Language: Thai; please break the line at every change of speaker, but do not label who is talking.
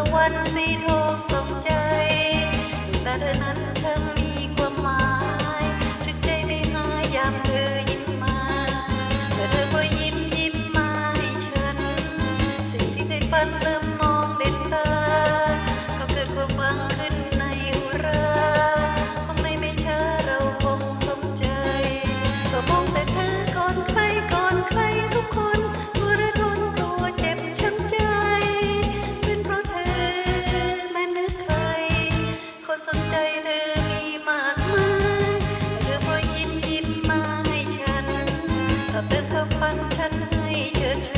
ะวันสีทองสมใจแต่เธอนั้นเธอมีความหมายทึกใจไม่หายยามเธอยิ้มมาแต่เธอก็ยิ้มยิ้มมาให้ฉัน สิ่งที่เคยฝันเริ่มม สนใจเธอมีมากมายเธอพอยิ้มยิ้มมาให้ฉันเติมความฝันฉันให้เธอ